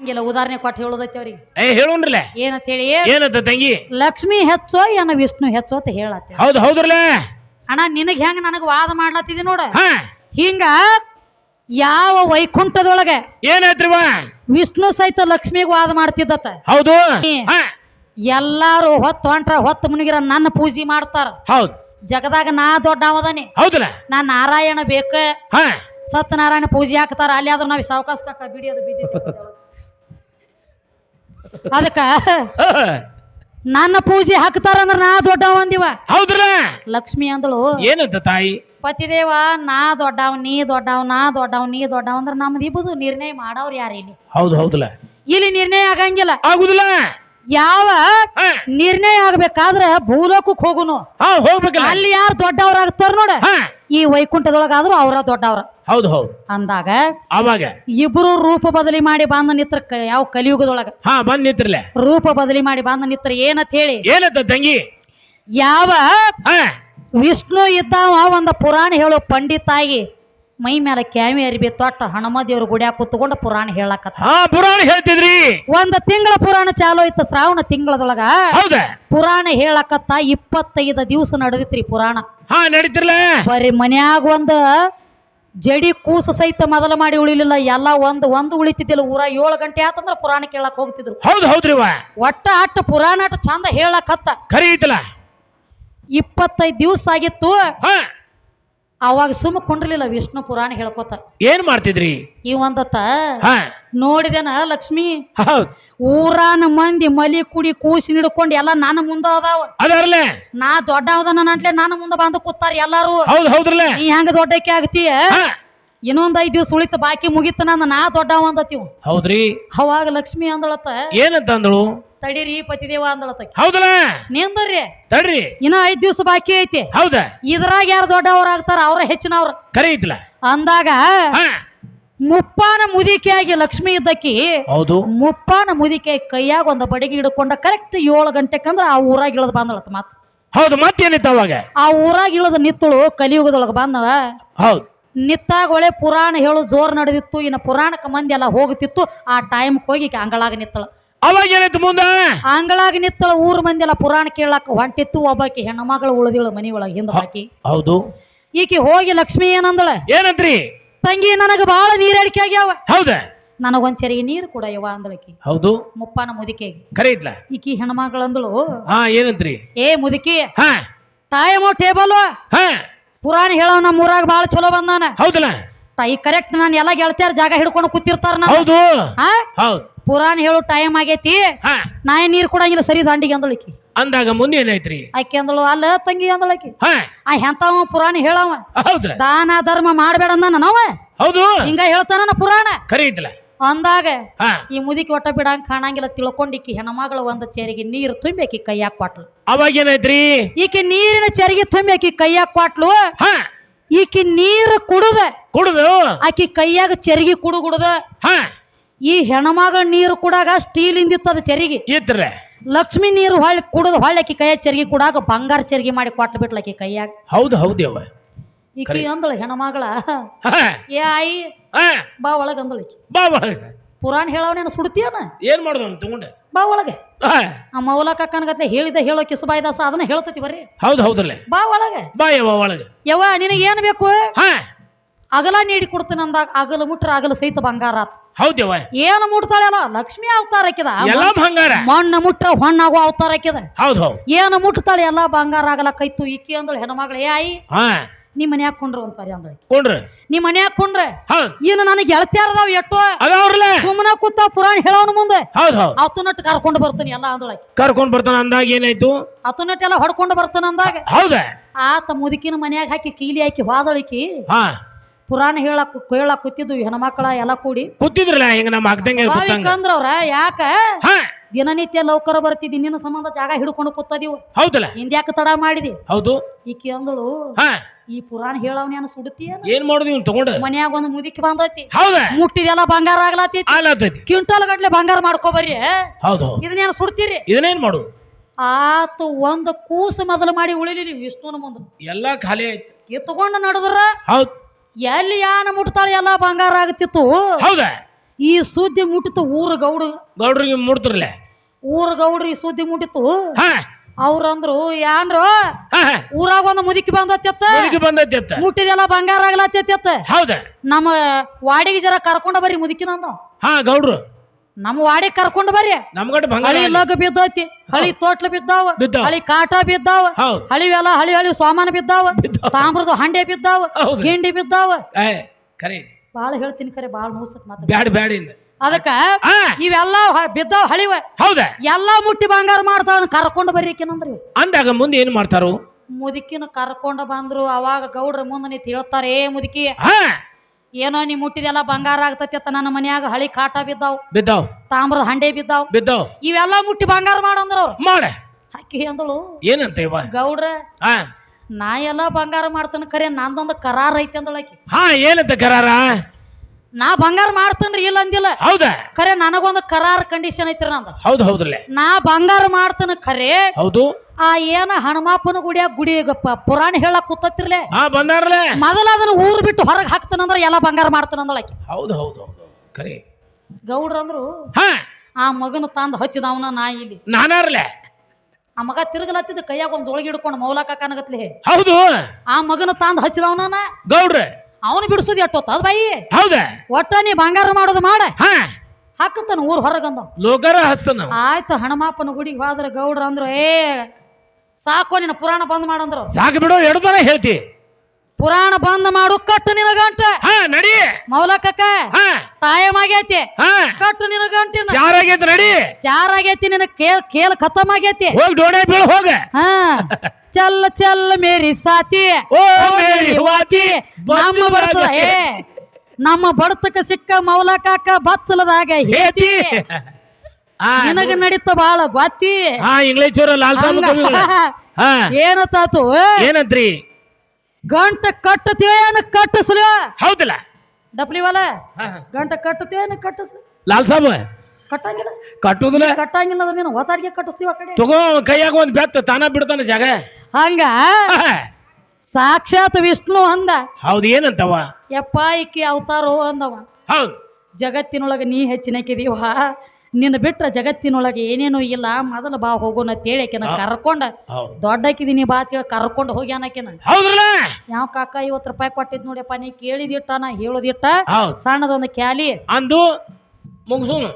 ಹಿಂಗೆಲ್ಲ ಉದಾಹರಣೆ ಕೊಟ್ಟು ಹೇಳೋದೈತಿ ಅವ್ರಿಗೆ. ಏ ಏನಂತ ಹೇಳಿ ಏನಂತ ತಂಗಿ? ಲಕ್ಷ್ಮಿ ಹೆಚ್ಚೋ ಏನ ವಿಷ್ಣು ಹೆಚ್ಚೋ ಅಂತ ಹೇಳತ್ತೆ ಹೌದು ಹೌದ್ರಲ್ಲ. ಅಣ್ಣ ನಿನಗ್ ಹೆಂಗ ನನಗ ವಾದ ಮಾಡ್ಲತ್ತಿದಿ ನೋಡ. ಹಾ. ಹಿಂಗ ಯಾವ ವೈಕುಂಠದೊಳಗೆ ಏನಾಯ್ತ್ರಿವ ವಿಷ್ಣು ಸಹಿತ ಲಕ್ಷ್ಮಿಗೆ ವಾದ ಮಾಡ್ತಿದ್ದತ್ತ? ಹೌದು. ಹಾ. ಎಲ್ಲಾರು ಹೊತ್ತು ಹೊಂಟ್ರ ಹೊತ್ತು ಮುನಿಗಿರ ನನ್ನ ಪೂಜೆ ಮಾಡ್ತಾರ. ಹೌದು. ಜಗದಾಗ ನಾ ದೊಡ್ಡ ಅವದಾನೆ ಹೌದಲ್ಲ. ನಾ ನಾರಾಯಣ ಬೇಕ. ಹಾ. ಸತ್ಯನಾರಾಯಣ ಪೂಜೆ ಹಾಕ್ತಾರ. ಅಲ್ಲಿ ಆದ್ರೂ ನಾವು ಸಾವಕಾಶ ಕಾಕ ಅದು ಬಿದ್ದಿತ್ತು ಅದಕ್ಕ ನನ್ನ ಪೂಜೆ ಹಾಕ್ತಾರಂದ್ರ ನಾ ದೊಡ್ಡವ ಅಂದಿವ ಹೌದ್ರ? ಲಕ್ಷ್ಮಿ ಅಂದಳು. ಏನಂತ ತಾಯಿ? ಪತಿದೇವ ನಾ ದೊಡ್ಡವ ನೀ ದೊಡ್ಡವ ನಾ ದೊಡ್ಡವ ನೀ ದೊಡ್ಡವ ಅಂದ್ರ ನಮ್ದು ಇಬ್ಬದು ನಿರ್ಣಯ ಮಾಡೋರು ಯಾರು ಇಲ್ಲಿ? ಹೌದು ಹೌದಲ್ಲ. ಇಲ್ಲಿ ನಿರ್ಣಯ ಆಗಂಗಿಲ್ಲ. ಆಗುದಿಲ್ಲ? ಯಾವ ನಿರ್ಣಯ ಆಗ್ಬೇಕಾದ್ರ ಭೂಲೋಕಕ್ಕೆ ಹೋಗುನು. ಹೋಗ್ಬೇಕಲ್ಲ. ಅಲ್ಲಿ ಯಾರು ದೊಡ್ಡವ್ರಾಗ್ತಾರ ನೋಡ. ಈ ವೈಕುಂಠದೊಳಗಾದ್ರೂ ಅವರ ದೊಡ್ಡವ್ರ. ಹೌದು ಹೌದು. ಅಂದಾಗ ಅವಾಗ ಇಬ್ರು ರೂಪ ಬದಲಿ ಮಾಡಿ ಬಂದ ನಿತ್ರ ಕ- ಯಾವ ಕಲಿಯುಗದೊಳಗ? ಹಾ ಬಂದ್ ನಿತ್ರಲೆ. ರೂಪ ಬದಲಿ ಮಾಡಿ ಬಂದ ನಿತ್ರ ಏನಂತ ಹೇಳಿ? ಏನಂತ ತಂಗಿ? ಯಾವ ಹಾ. ವಿಷ್ಣು ಇದ್ದಾವ ಒಂದ ಪುರಾಣ ಹೇಳೋ ಪಂಡಿತಾಗಿ ಮೈ ಮೇಲೆ ಕ್ಯಾಮಿ ಅರಿಬಿ ತೊಟ್ಟ ಹನುಮ ದೇವ್ರ ಗುಡಿಯಾಗ ಕುತ್ಕೊಂಡು ಪುರಾಣ ಹೇಳಕತ್ತ. ಹಾ ಪುರಾಣ ಹೇಳ್ತಿದ್ರಿ. ಒಂದು ತಿಂಗಳ ಪುರಾಣ ಚಾಲು ಇತ್ತು ಶ್ರಾವಣ ತಿಂಗಳದೊಳಗ. ಹೌದ? ಪುರಾಣ ಹೇಳಕತ್ತ ಇಪ್ಪತ್ತೈದು ದಿವಸ ನಡೆದಿತ್ರಿ ಪುರಾಣ. ಹಾ ನಡೀತಿರ್ಲ. ಬರೀ ಮನ್ಯಾಗ ಒಂದ ಜಡಿ ಕೂಸು ಸಹಿತ ಮೊದಲ ಮಾಡಿ ಉಳಿಲಿಲ್ಲ. ಎಲ್ಲ ಒಂದು ಒಂದು ಉಳಿತಿದ್ದಿಲ್ಲ. ಊರ ಏಳು ಗಂಟೆ ಆತಂದ್ರ ಪುರಾಣ ಕೇಳಕ್ ಹೋಗ್ತಿದ್ರು. ಹೌದು ಹೌದ್ರಿ ಒಟ್ಟ ಅಟ್ಟ ಪುರಾಣ ಅಟ್ಟ ಚಂದ ಹೇಳಕತ್ತ ಖರೀ ಐತಲ್ಲ ಇಪ್ಪತ್ತೈದು ದಿವಸ ಆಗಿತ್ತು. ಹಾ. ಅವಾಗ ಸುಮ್ಮ ಕುಂಡ್ರಲಿಲ್ಲ ವಿಷ್ಣು ಪುರಾಣ ಹೇಳ್ಕೊತ. ಏನ್ ಮಾಡ್ತಿದ್ರಿ? ಈ ಒಂದತ್ತ ಹಾ. ನೋಡಿದೆನ ಲಕ್ಷ್ಮಿ? ಹೌದ್. ಊರಾನ ಮಂದಿ ಮಲಿ ಕುಡಿ ಕೂಸಿ ನಿಡ್ಕೊಂಡು ಎಲ್ಲ ನನ್ನ ಮುಂದ ಅದಾವ. ನಾ ದೊಡ್ಡವದನ ನಂಟ್ಲೆ ನನ್ನ ಮುಂದ ಬಂದು ಕೂತಾರ ಎಲ್ಲಾರು. ಹೌದು ಹೌದ್ರಲ್ಲ? ನೀ ಹೆಂಗ ದೊಡ್ಡಕ್ಕೆ ಆಗ್ತೀಯ ಇನ್ನೊಂದ್ ಐದ್ ದಿವ್ಸ ಉಳಿತ ಬಾಕಿ ಮುಗಿತ ನಂದ ನಾ ದೊಡ್ಡವ ಅಂದತಿವ್ ಹೌದ್ರಿ. ಅವಾಗ ಲಕ್ಷ್ಮಿ ಅಂದಳತ್ತ. ಏನಂತ ಅಂದಳು? ತಡೀರಿ ಪತಿದೇವ ಅಂದಳತಕ್ಕೆ. ಹೌದಲ್ಲ? ನಿಂದ್ರಿ. ತಡ್ರಿ. ಇನ್ನ ಐದ್ ದಿವ್ಸ ಬಾಕಿ ಐತಿ. ಹೌದ? ಇದ್ರಾಗ ಯಾರು ದೊಡ್ಡವ್ರ ಆಗ್ತಾರ ಅವ್ರ ಹೆಚ್ಚಿನವ್ರ. ಖರೀ ಐತಲ್ಲ ಅಂದಾಗ ಹಾ. ಮುಪ್ಪಾನ ಮುದಿಕೆಯಾಗಿ ಲಕ್ಷ್ಮಿ ಇದ್ದಕ್ಕಿ ಹೌದು. ಮುಪ್ಪಾನ ಮುದಿಕೆ ಕೈಯಾಗ ಒಂದು ಬಡಿಗೆ ಹಿಡ್ಕೊಂಡ ಕರೆಕ್ಟ್ ಏಳು ಗಂಟೆಕಂದ್ರ ಆ ಊರಾಗ ಇಳದ್ ಬಂದಳತ್ ಮಾತ್. ಹೌದು ಮತ್ತೇನಿತ್ತು ಅವಾಗ? ಆ ಊರಾಗ ಇಳದ ನಿತ್ತಳು ಕಲಿಯುಗದೊಳಗ ಬಂದವ. ಹೌದು. ನಿತ್ತಾಗ ಒಳ್ಳೆ ಪುರಾಣ ಹೇಳು ಜೋರ್ ನಡೆದಿತ್ತು ಇನ್ನು ಪುರಾಣಕ್ಕೆ ಮಂದಿ ಎಲ್ಲ ಹೋಗುತ್ತಿತ್ತು ಆ ಟೈಮ್ಗೆ ಹೋಗಿ ಈಕಿ ಅಂಗಳಾಗ ನಿತ್ತಳು. ಅವಾಗ ಏನಾಯ್ತು ಮುಂದ? ಆಂಗಳಾಗಿ ನಿತ್ತಳ ಊರ್ ಮಂದಿ ಎಲ್ಲ ಪುರಾಣ ಕೇಳಾಕ ಹೊಂಟಿತ್ತು. ಒಬ್ಬಾಕಿ ಹೆಣ್ಣು ಮಗಳು ಉಳಿದಿಳು ಮನಿ ಒಳಗೆ ಹಿಂದ ಹಾಕಿ ಹೌದು. ಈಕಿ ಹೋಗಿ ಲಕ್ಷ್ಮಿ ಏನಂದಳ? ಏನಂತ್ರಿ? ತಂಗಿ ನನಗ ಬಹಳ ನೀರಡಿಕೆ ಆಗ್ಯಾವ. ಹೌದ? ನನಗೊಂದ್ ಚರಿಗೆ ನೀರು ಕೂಡ ಯವ್ವ ಅಂದಳಕಿ ಹೌದು. ಮುಪ್ಪನ ಮುದುಕಿ. ಖರೀ ಇದ್ಲ? ಈಕಿ ಹೆಣ್ಮಗಳು ಅಂದಳು ಹಾ ಏನಂತ್ರಿ? ಏ ಮುದುಕಿ ಹಾ. ಟೈಮು ಟೇಬಲ್ ಹಾ. ಪುರಾಣ ಹೇಳೋ ನಮ್ಮ ಊರಾಗ ಬಾಳ ಚಲೋ ಬಂದಾನ. ಹೌದಲ್ಲ? ಈ ಕರೆಕ್ಟ್ ನಾನು ಎಲ್ಲ ಗೆಳತಿಯರ್ ಜಾಗ ಹಿಡ್ಕೊಂಡು ಕೂತಿರ್ತಾರ ಹೌದು. ಹಾ? ಹೌದು. ಪುರಾಣ ಹೇಳೋ ಟೈಮ್ ಆಗೈತಿ. ಹಾ. ನಾ ಏನ್ ನೀರ್ ಕೊಡಂಗಿಲ್ಲ ಸರಿ ದಾಂಡಿಗೆ ಅಂದಳಕಿ ಅಂದಾಗ ಮುಂದೆ ಏನಾಯ್ತ್ರಿ? ಆಕೆ ಅಂದಳು ಅಲ್ಲ ತಂಗಿ ಅಂದಳಕಿ ಹಾ. ಆ ಹೆಂತಾವ ಪುರಾಣ ಹೇಳವ. ಹೌದ. ದಾನ ಧರ್ಮ ಮಾಡಬೇಡ ಅಂದ ನಾವ ಹೌದು. ಹಿಂಗ ಹೇಳ್ತಾನ ಪುರಾಣ. ಖರೀ ಐತಲ್ಲ. ಅಂದಾಗ ಹಾ. ಈ ಮುದುಕಿ ಒಟ್ಟ ಬಿಡಂಗ್ ಕಾಣಂಗಿಲ್ಲ ತಿಳ್ಕೊಂಡಿಕ್ಕಿ ಹೆಣಮಗಳು ಒಂದು ಚೆರಿಗೆ ನೀರು ತುಂಬೇಕಿ ಕೈಯಾಗ ಕೊಟ್ಲು. ಅವಾಗ ಏನಾಯ್ತ್ರಿ? ಈಕೆ ನೀರಿನ ಚೆರಿಗೆ ತುಂಬೇಕಿ ಕೈಯಾಗ ಕೊಟ್ಲು. ಹಾ. ಈಕಿ ನೀರು ಕುಡುದ. ಕುಡುದು? ಆಕಿ ಕೈಯಾಗ ಚೆರಿಗೆ ಕುಡು ಕುಡುದ ಹಾ. ಈ ಹೆಣ್ಮಗಳ ನೀರು ಕುಡಾಗ ಸ್ಟೀಲ್ ಇಂದಿತ್ತದ ಚರಿಗೆ. ಇದ್ರೆ. ಲಕ್ಷ್ಮಿ ನೀರು ಹೊಳ್ಳಿ ಕುಡದು ಹೊಳ್ಳಿ ಆಕಿ ಕೈಯಾಗ ಚೆರಿಗೆ ಕುಡಾಗ ಬಂಗಾರ ಚರಿಗೆ ಮಾಡಿ ಕೊಟ್ಟು ಬಿಟ್ಲ ಆಕಿ ಕೈಯಾಗ. ಹೌದು ಹೌದು ಯವ್ವ. ಈಕಿ ಅಂದಳು ಹೆಣ್ಮಗಳ. ಏ ಆಯಿ ಬಾ ಒಳಗ ಅಂದಳು ಈಕಿ. ಬಾ ಒಳಗ. ಪುರಾಣ ಹೇಳವನೇನು ಸುಡ್ತೀಯನ? ಏನ್ ಮಾಡುದು ತಗೊಂಡ? ಬಾ ಒಳಗೆ. ಆ ಮೌಲ ಕಕ್ಕನಗತ್ಲೆ ಹೇಳಿದ ಹೇಳೋ ಕಿಸಬಾಯಿ ದಾಸ ಅದನ್ನ ಹೇಳ್ತತಿ ಬರ್ರಿ ಹೌದು ಹೌದಲ್ಲ ಬಾ ಒಳಗೆ. ಬಾ ಯವ್ವ ಒಳಗೆ. ಯವ್ವ ನಿನಗೆ ಏನು ಬೇಕು? ಹಾ. ಅಗಲ ನೀಡಿ ಕೊಡ್ತೀನಿ ಅಂದಾಗ ಅಗಲ ಮುಟ್ರ ಅಗಲ ಸಹಿತ ಬಂಗಾರ ಆತ. ಏನು ಮುಟ್ತಾಳಲ್ಲ ಲಕ್ಷ್ಮಿ ಅವತಾರ ಹಾಕಿದ ಎಲ್ಲ ಬಂಗಾರ ಮಣ್ಣ ಮುಟ್ರ ಹೊಣ್ಣಾಗೋ ಅವತಾರ ಹಾಕಿದ ಹೌದು ಹೌದು. ಏನು ಮುಟ್ತಾಳೆ ಎಲ್ಲ ಬಂಗಾರ ಆಗಲಕ್ಕೈತು ಈಕಿ ಅಂದಳು ಹೆಣ್ಮಗಳು ಏ ಆಯಿ. ಹಾ. ನಿಮ್ಮ ಮನ್ಯಾಗ ಕುಂಡ್ರು ಅಂತಾರೆ ಅಂದಳು ಕೊಂಡ್ರಿ. ನೀ ಮನ್ಯಾಗ ಕುಂಡ್ರೆ. ಹೌದು. ಇನ್ನು ನನಗೆ ಅದಾವ ಎಷ್ಟೋ. ಅದಾವ್ರಲ್ಲ ಸುಮ್ಮನೆ ಕೂತ ಪುರಾಣ ಹೇಳೋನು ಮುಂದೆ. ಹೌದು ಹೌದು. ಕರ್ಕೊಂಡು ಬರ್ತೀನಿ ಎಲ್ಲ ಅಂದಳಾಕಿ ಕರ್ಕೊಂಡ್ ಬರ್ತಾನ ಅಂದಾಗ ಏನಾಯ್ತು? ಅವತ್ತು ಎಲ್ಲ ಹೊಡ್ಕೊಂಡು ಬರ್ತಾನ ಅಂದಾಗ. ಹೌದ. ಆತ ಮುದುಕಿನ ಮನ್ಯಾಗ ಹಾಕಿ ಕೀಲಿ ಹಾಕಿ ಹೋದಳಿಕಿ ಹಾ. ಪುರಾಣ ಹೇಳಕ್ ಕೇಳಕ್ ಕೂತಿದ್ವು ಹೆಣ್ಮಕ್ಳ ಎಲ್ಲ ಕೂಡಿ. ಕೂತಿದ್ರಲ್ಲ ಈಗ ನಮ್ಮ ಅಂದ್ರವ್ರ ಯಾಕ? ದಿನನಿತ್ಯ ಲೌಕರ ಬರ್ತಿದ್ದಿ ನಿನ್ನ ಸಂಬಂಧ ಜಾಗ ಹಿಡ್ಕೊಂಡು ಕೂತದಿವು. ಹೌದಲ್ಲ? ಹಿಂದ್ಯಾಕ ತಡ ಮಾಡಿದಿ? ಹೌದು. ಈ ಅಂದಳು ಈ ಪುರಾಣ ಹೇಳವನೇನು ಸುಡುತ್ತಿ ಏನ್? ಮಾಡುದು ಇವ್ನು ತಗೊಂಡ? ಮನ್ಯಾಗ ಒಂದು ಮುದುಕಿ ಬಂದೈತಿ. ಮುಟ್ಟಿದೆಲ್ಲ ಬಂಗಾರ ಆಗ್ಲಾತಿ ಕ್ವಿಂಟಲ್ ಗಟ್ಲೆ ಬಂಗಾರ ಮಾಡ್ಕೊಬರ್ರಿ ಹೌದು. ಇದನ್ನೇನು ಸುಡ್ತೀರಿ? ಇದನ್ನೇನ್ ಮಾಡುದು ಆತ ಒಂದು ಕೂಸು ಮೊದಲು ಮಾಡಿ ಉಳಿಲಿ ವಿಷ್ಣುನ ಮುಂದೆ. ಎಲ್ಲಾ ಖಾಲಿ ಆಯ್ತು. ಎತ್ಕೊಂಡು ನಡೆದ್ರ? ಹೌದ್. ಎಲ್ಲಿ ಯಾನ ಮುಟ್ತಾಳೆ ಎಲ್ಲ ಬಂಗಾರ ಆಗತ್ತಿತ್ತು ಹೌದಾ? ಈ ಸುದ್ದಿ ಮುಟ್ಟಿತು ಊರ ಗೌಡ. ಗೌಡ್ರಿಗೆ ಮುಟ್ತಿರ್ಲೆ ಊರ ಗೌಡ್ರ ಈ ಸುದ್ದಿ ಮುಟ್ಟಿತು ಅವ್ರಂದ್ರು ಯಾನ್ರು. ಊರಾಗ ಒಂದು ಮುದುಕಿ ಬಂದತ್ತೆತ್ತ ಮುದುಕಿ ಬಂದೈತಿ ಅತ್ತ ಮುಟ್ಟಿದೆಲ್ಲ ಬಂಗಾರ ಆಗ್ಲತ್ತೆತ್ತ? ಹೌದ? ನಮ್ಮ ವಾಡಿಗೆ ಜರ ಕರ್ಕೊಂಡ ಬರ್ರಿ ಮುದುಕಿನ ಅಂದ ಹಾ ಗೌಡ್ರು. ನಮ್ಮ ವಾಡಿ ಕರ್ಕೊಂಡು ಬರ್ರಿ. ಹಳಿ ಲಗ್ ಬಿದ್ದೈತಿ ಹಳಿ ತೋಟ್ಲ ಬಿದ್ದಾವ ಬಿದ್ದಾವ. ಹಳಿ ಕಾಟ ಬಿದ್ದಾವ ಹೌದು. ಹಳಿವೆಲ್ಲ ಹಳಿ ಹಳಿ ಸಾಮಾನು ಬಿದ್ದಾವ ಬಿದ್ದಾವ. ತಾಮ್ರದ ಹಂಡೆ ಬಿದ್ದಾವ ಹೌದು. ಗಿಂಡಿ ಬಿದ್ದಾವ. ಏ ಕರೆ. ಬಾಳ ಹೇಳ್ತೀನಿ ಕರೆ ಬಾಳ ನೋಸ್ತತ್ ಮಾತ. ಬ್ಯಾಡ್ ಬ್ಯಾಡ ಇನ್ನು. ಅದಕ್ಕ ಆ. ಇವೆಲ್ಲ ಹ- ಬಿದ್ದಾವ ಹಳಿವ. ಹೌದ? ಎಲ್ಲಾ ಮುಟ್ಟಿ ಬಂಗಾರ ಮಾಡ್ತಾವ ಕರ್ಕೊಂಡು ಬರ್ರಿಕಿನಂದ್ರಿ ಅಂದಾಗ ಮುಂದೆ ಏನ್ ಮಾಡ್ತಾರು? ಮುದುಕಿನ ಕರ್ಕೊಂಡ ಬಂದ್ರು ಅವಾಗ ಗೌಡ್ರ ಮುಂದೆ ನೀತಿ ಹೇಳ್ತಾರೆ ಏ ಮುದುಕಿ ಹಾ. ಏನೋ ನೀ ಮುಟ್ಟಿದೆಲ್ಲ ಬಂಗಾರ ಆಗ್ತತಿ ಅಂತ ನನ್ನ ಮನ್ಯಾಗ ಹಳಿ ಕಾಟ ಬಿದ್ದಾವ್. ಬಿದ್ದಾವ್. ತಾಮ್ರದ ಹಂಡೆ ಬಿದ್ದಾವ್. ಬಿದ್ದಾವ್. ಇವೆಲ್ಲ ಮುಟ್ಟಿ ಬಂಗಾರ ಮಾಡಂದ್ರ ಅವ್ರು. ಮಾಡ. ಅಕ್ಕಿ ಅಂದಳು ಏನಂತ ಇವ? ಗೌಡ್ರ ಹಾ. ನಾ ಎಲ್ಲ ಬಂಗಾರ ಮಾಡ್ತಾನ ಖರೆ ನಂದೊಂದು ಕರಾರ ಐತಿ ಅಂದಳು ಆಕಿ. ಹಾ ಏನಂತ ಕರಾರ? ನಾ ಬಂಗಾರ ಮಾಡ್ತೇನ್ರಿ ಇಲ್ಲ ಅಂದಿಲ್ಲ. ಹೌದಾ? ಖರೆ ನನಗೊಂದು ಕರಾರ್ ಕಂಡೀಷನ್ ಐತ್ರಿ ನಂದು. ಹೌದು ಹೌದ್ರಲೆ ನಾ ಬಂಗಾರ ಮಾಡ್ತೇನೆ ಖರೆ. ಹೌದು. ಆ ಏನ ಹನುಮಾಪನ ಗುಡಿಯಾಗ ಗುಡಿ ಪ- ಪುರಾಣ ಹೇಳಕ್ ಕೂತತ್ತಿರ್ಲೆ ಹಾ ಬಂದಾರಲೆ. ಮೊದಲ ಅದನ್ನ ಊರ್ ಬಿಟ್ಟು ಹೊರಗೆ ಹಾಕ್ತಾನಂದ್ರ ಎಲ್ಲ ಬಂಗಾರ ಮಾಡ್ತಾನಂದ್ರ ಆಕಿ. ಹೌದು ಹೌದು ಹೌದು. ಕರೆ ಗೌಡ್ರ ಅಂದ್ರು ಹಾ. ಆ ಮಗನ ತಂದು ಹಚ್ಚಿದವನ ನಾ ಇಲ್ಲಿ. ನಾನಾರ್ಲೆ. ಆ ಮಗ ತಿರುಗಲತ್ತಿದ ಕೈಯಾಗ ಒಂದ್ ಒಳಗಿಡ್ಕೊಂಡು ಹಿಡ್ಕೊಂಡು ಮೌಲಾಕ ಕಾನಗತ್ಲೆ ಹೌದು. ಆ ಮಗನ ತಂದು ಹಚ್ಚಿದವನ ನಾ. ಗೌಡ್ರೆ. ಅವನು ಬಿಡಿಸೋದು ಎಟ್ಟೊತ್ತ ಅದ್ ಬಾಯಿ. ಹೌದ? ಒಟ್ಟ ನೀ ಬಂಗಾರ ಮಾಡೋದು ಮಾಡ. ಹಾ. ಹಾಕತ್ತಾನ ಊರ್ ಹೊರಗಂದ ಲೋಕರ ಹಸ್ತನ. ಆಯ್ತು ಹಣಮಾಪನ ಗುಡಿಗೆ ಹೋದ್ರ ಗೌಡ್ರ ಅಂದ್ರು ಏ ಸಾಕು ನಿನ್ನ ಪುರಾಣ ಬಂದ್ ಮಾಡಂದ್ರು ಸಾಕು ಬಿಡು ಎಡದನ ಹೇಳ್ತಿ. ಪುರಾಣ ಬಂದ್ ಮಾಡು ಕಟ್ಟು ನಿನ ಗಂಟ. ಹಾ ನಡಿ. ಮೌಲಕಕ್ಕ ಹಾ. ತಾಯಮ್ ಆಗೈತಿ. ಹಾ. ಕಟ್ಟು ನಿನ ಗಂಟಿನ. ಚಾರ್ ಆಗೈತೆ ನಡಿ. ಚಾರ್ ಆಗೈತಿ ನಿನ ಕೇಲ್ ಕೇಲ್ ಖತಮ್ ಆಗೈತಿ. ಹೋಗಿ ಡೋಣೆ ಬೀಳ ಹೋಗ. ಹಾ. ಚಲ್ಲ ಚಲ್ ಮೇರಿ ಸಾತಿ ಓ ಮೇರಿ ವಾತಿ. ನಮ್ಮ ಬರ್ತದ ಏ ನಮ್ಮ ಬಡತಕ ಸಿಕ್ಕ ಮೌಲಕಾಕ ಬತ್ತಲದಾಗ ಹೇತಿ. ಹಾ ನಿನಗ ನಡೀತ ಬಾಳ ಗೊತ್ತಿ ಹಾ ಇಂಗ್ಲಿಷ್ ಲಾಲ್ ಸಾಬ್ ಕವಿಗಳು. ಹಾ. ಏನತ್ತಾತು ಏನಂತ್ರಿ? ಗಂಟ ಕಟ್ಟತೀವೇನ ಕಟ್ಟಿಸ್ಲ? ಹೌದಲ್ಲ. ಡಪ್ಲಿ ವಾಲ ಹಾ, ಹಾ. ಗಂಟ ಕಟ್ಟತೀವೇನು ಕಟ್ಟಿಸ್ಲ? ಲಾಲ್ ಸಾಬ್? ಕಟ್ಟಂಗಿಲ್ಲ. ಕಟ್ಟುದಿಲ್ಲ. ಕಟ್ಟಂಗಿಲ್ಲ ನೀನು ಒತ್ತಾರಿಗೆ ಕಟ್ಟಿಸ್ತೀವ ಆ ಕಡೆ? ತಗೋ ಕೈಯಾಗ ಒಂದ್ ಬೆತ್ತ ತಾನ ಬಿಡ್ತಾನ ಜಾಗ. ಹಂಗ? ಸಾಕ್ಷಾತ್ ವಿಷ್ಣು ಅಂದ. ಹೌದು ಏನಂತವ? ಯಪ್ಪ ಇಕ್ಕಿ ಅವತಾರೋ ಅಂದವ. ಹೌದು. ಜಗತ್ತಿನೊಳಗೆ ನೀ ಹೆಚ್ಚಿನಕಿದೀವ ನಿನ್ನ ಬಿಟ್ರ ಜಗತ್ತಿನೊಳಗೆ ಏನೇನು ಇಲ್ಲ. ಮೊದಲು ಬಾ ಹೋಗೋಣ ಅಂತೇಳಿ ಆಕಿನ ಕರ್ಕೊಂಡ. ದೊಡ್ಡಕಿದೀನಿ ಬಾ ಅಂತೇಳಿ ಕರ್ಕೊಂಡು ಹೋಗ್ಯಾನಕಿನ ಹೌದ್ರಲ್ಲ ಯಾವ ಕಾಕ ಐವತ್ತು ರೂಪಾಯಿ ಕೊಟ್ಟಿದ್ ನೋಡ್ಯಪ್ಪ ನೀ ಕೇಳಿದಿಟ್ಟ ನಾ ಹೇಳೋದಿಟ್ಟ. ಸಣ್ಣದೊಂದು ಕ್ಯಾಲಿ. ಅಂದು ಮುಗಿಸೋನು.